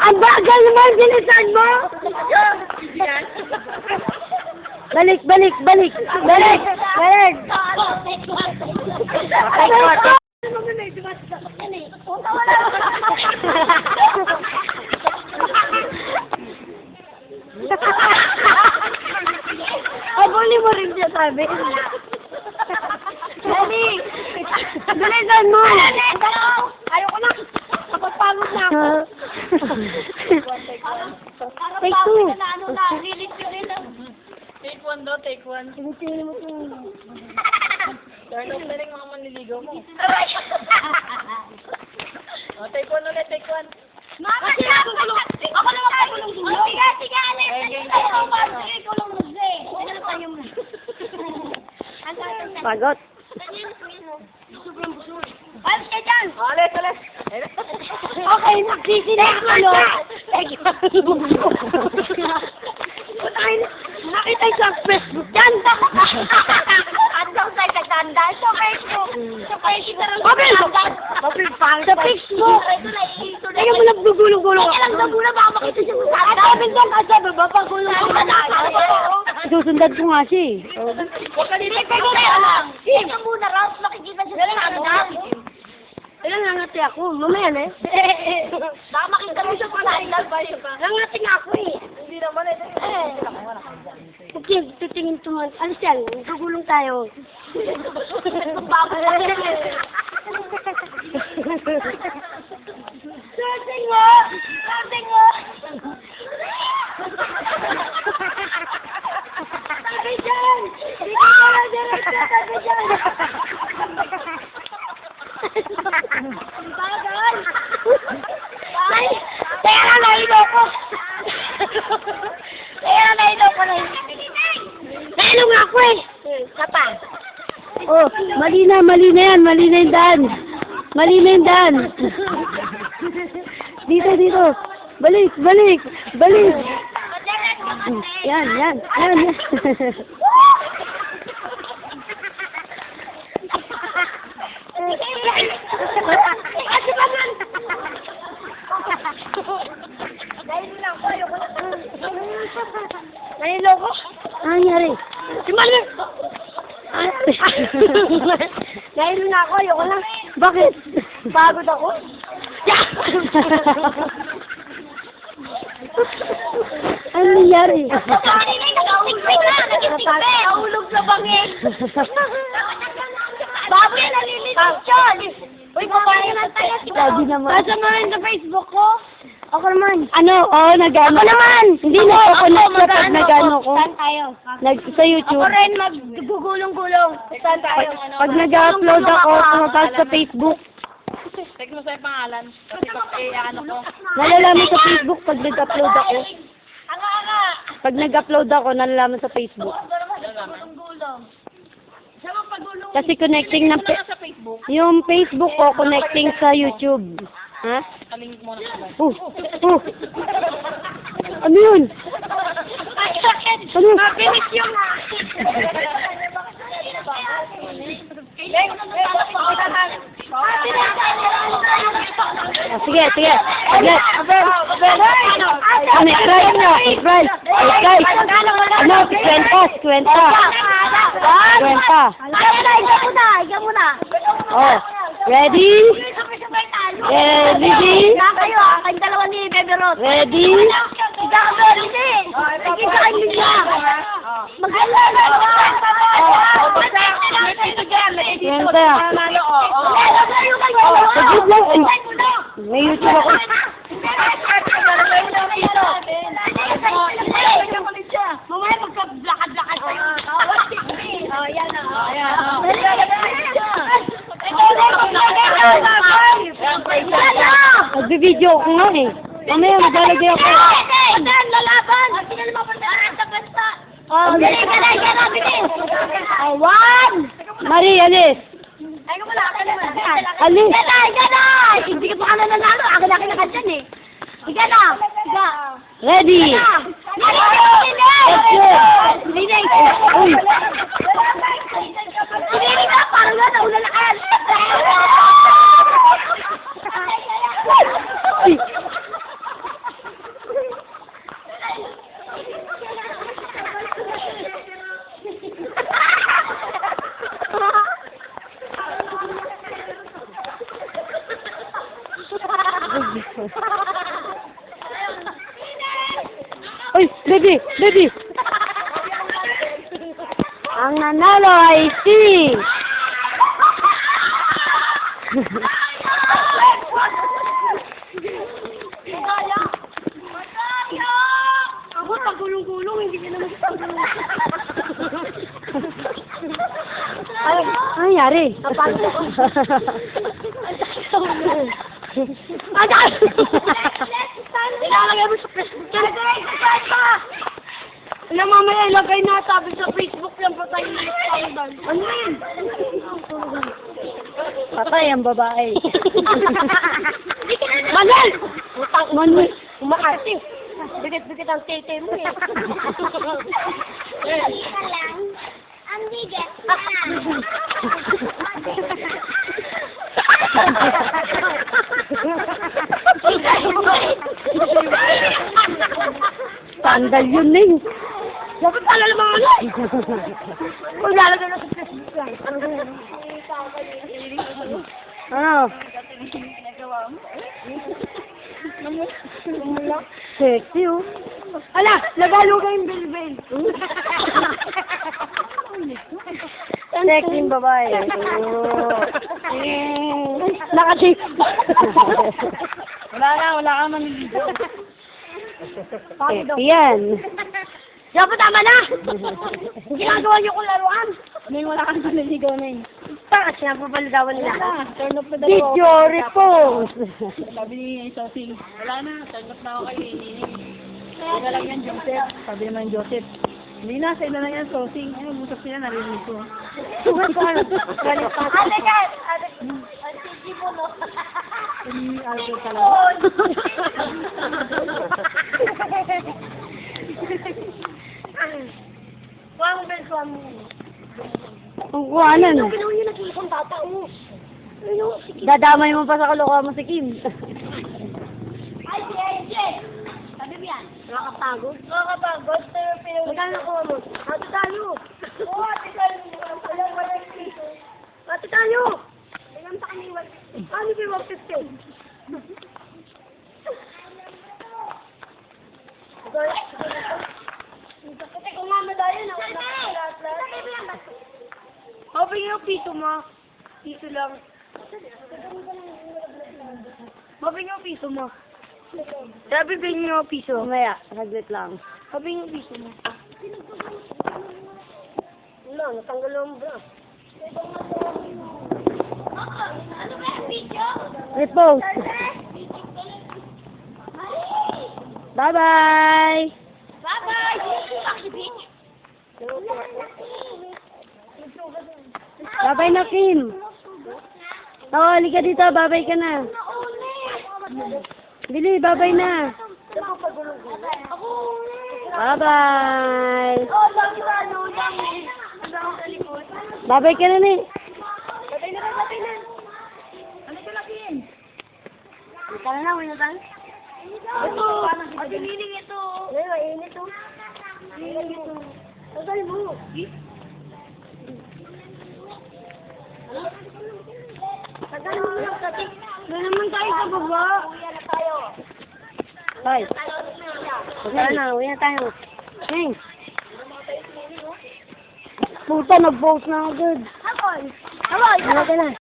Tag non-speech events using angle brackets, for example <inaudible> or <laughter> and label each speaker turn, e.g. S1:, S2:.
S1: Ang bagal naman, bilisan mo! Balik, balik, balik! Balik! Balik! Abuli mo rin siya sabi. Dali! Bilisan mo! Ayoko na! Kapagpagod na ako. Take two.
S2: Ano na, lilit yun nila.
S3: Take one daw, take one.
S1: Bilisan mo to.
S3: Turn off na rin mga manliligaw mo. O, take one ulit, take one.
S2: Mama, sige ako kulong. Ako naman kayo kulong dulo. Sige, sige, Alex. Sige, kulong dulo. Ano na tayo mo? Ang tatang
S1: Pagot.
S2: Alis ka dyan!
S3: Alis, alis.
S1: Okay, nagsisinig ko, no? Putay na. Nakita yung sa Facebook yan.
S2: Andang sa katanda sa Facebook. Sa Facebook.
S1: Papel! Papel, pangit sa Facebook. Kaya mo nagugulong-gulong
S2: Kaya lang daw muna baka makita siya sa
S1: sabi doon, sabi, papagulong-gulong na Susundan ko nga siya eh.
S2: Huwag ka dito. Kaya lang. Ito muna, Ralph. Makikita siya sa katanda.
S1: Kailan nangati ako? Mamaya na eh. <laughs>
S2: Baka makita mo siya sa katanda.
S1: Nangati nga ako eh.
S3: Hindi naman, ito
S1: Okay, tutingin tuman. Alis yan, gugulong tayo.
S2: Sorting <laughs> mo! Sorting mo! Sabi dyan! Hindi ka na diretso, sabi dyan! Bagal! Ay! Kaya na nahilo ko! Kaya na nahilo ko na
S1: Nahilo nga ako eh.
S2: Kapa!
S1: Oh, mali na, mali na yan, mali na yung daan. Mali na yung daan. <laughs> Dito, dito. Balik, balik, balik. Yan, yan, yan. yan. <laughs>
S2: Kasi ba man? Dahil lang ko, ayoko na.
S1: Nahilo ko. Ano nangyari? Si Manuel. <laughs> Nahilo na ako, ayoko na. Bakit? Pagod ako. <laughs> ano nangyari?
S2: Kanina yung nag-awigpit na, nag-itigpit. Nahulog sa bangin. Baboy, nalilitis yun. Uy, babae na tayo. Basta mo rin sa Facebook ko.
S1: Ako naman. Ano? Oo, nag-ano. Ako naman. Hindi na ako connect sa pag nag-ano ko.
S2: Saan tayo?
S1: Nag, sa YouTube.
S2: Ako rin, maggugulong-gulong. Saan tayo?
S1: Pag nag-upload ako, pumapasok sa Facebook.
S3: Text mo sa yung pangalan. Kasi pag eh, ano ko.
S1: Nalalaman sa Facebook pag nag-upload ako.
S2: Anga-anga.
S1: Pag nag-upload ako, nalalaman sa Facebook. Kasi connecting na, pe-
S3: Sa Facebook,
S1: yung Facebook ko connecting sa YouTube. Ha?
S3: kaming muna sa live.
S1: Oh, oh. Ano yun?
S2: Ay, sakit.
S1: Ano?
S2: Mabilis yung...
S1: Ah, sige, sige. Sige. Ano, subscribe nyo. Subscribe. Subscribe. Ano, kwenta, kwenta. Kwenta.
S2: Ikaw muna, ikaw muna.
S1: Oh, ready? Ready?
S2: Kaya kayo ah, kayong dalawa ni Bebe Rot.
S1: Ready?
S2: Ikaw ka doon, hindi. Nagkita kayo niya. Maganda na.
S1: Kwenta. Saglit lang. Ay, May YouTube ako.
S2: Mamaya magka-blakad-blakad sa'yo. Oh, yan na. Oh, yan.
S1: Ako nga eh. Mamaya maglalagay ako.
S2: Adan, lalaban! Tingnan mo pa sa basta. Oh, dali ka na, ka na, bilis. One!
S1: Marie, alis.
S2: Ay, ko wala ka naman.
S1: Alis.
S2: Ika na, ika na! Hindi ka pa ka na nanalo. Ako na kinakad dyan eh. Ika na. Ika.
S1: Ready.
S2: Ika. Na, parang na, nauna na ka.
S1: Baby, baby. Ang nanalo ay si...
S2: Ako, pagulong-gulong, hindi ka naman
S1: Ay, ano nangyari?
S2: Ada! <laughs> Ilalagay mo sa Facebook yan. Nag-exercise pa! Ano mamaya ilagay na sabi sa Facebook lang pa tayo nag-exercise. Ano yun?
S1: Patay ang babae. <laughs>
S2: Manuel! Utang
S1: Manuel.
S2: Umakarte. Bigit-bigit ang tete mo eh. Ka <laughs> lang. <laughs> Ang bigat <laughs>
S1: Sandal yun, Ning.
S2: Dapat pala naman ano? Kung lalagay na sa Facebook yan.
S1: Ano? Sexy, oh.
S2: Ala, nagalo kayong bilbil.
S1: Sexy yung babae. <laughs> Oh. <laughs>
S3: Wala na, wala ka man dito.
S1: Sexy yan.
S2: Dapat tama na! <laughs> Ginagawa niyo kong laruan.
S3: May wala kang naliligaw na yun.
S2: Bakit sinapapaligawan nila?
S3: Wala, turn off na daw
S1: Did your repose?
S3: Sabi ni Sosing, wala na, turn off na ako kay Nini. Na lang yan, Joseph. Sabi naman Joseph, hindi na, sa'yo na lang yan, Sosing. Ay, busap sila, narinig ko.
S1: Sugat ko? Galit pa.
S2: Ate ka! Ate, ang titi mo no?
S3: Talaga.
S2: Kuha mo bel, kuha mo.
S1: Ang kuhanan.
S2: Ano ginawa niyo nag isang bata mo? Ano?
S1: Dadamay mo pa sa kalokohan mo si Kim.
S2: Ay, si AJ! Sabi mo yan? Nakakapagod? Nakakapagod, pero pinag- Magkano nakuha mo? Ate tayo! Oo, ate tayo! Walang walang piso. Ate tayo! Ilan pa kami? Ano 150? Kasi kung mamadayo na, lahat-lahat. Hoping yung piso mo. Piso lang. Hoping yung piso mo. Sabi ba yung piso?
S1: Mamaya, saglit lang.
S2: Hoping yung piso mo. Wala, natanggal ang bra. Ano ba video?
S1: Repose. Bye-bye.
S2: Bye-bye!
S1: Bye-bye na, Kim. Oo, halika dito. Bye-bye ka na. Bili, bye-bye na. Bye-bye. Bye-bye ka na, ni.
S2: Ito na na, wala tayo. Ito, ang diniling ito. Ay, mainit ito. Diniling ito. Tagal mo. Tagal mo lang kasi. Doon naman tayo sa baba. Uwi na tayo.
S1: Bye.
S2: Tayo na.
S1: Na, uwi na tayo. Ning. Puta, nag-vote na agad.
S2: Habol. Habol.
S1: Ano ka na?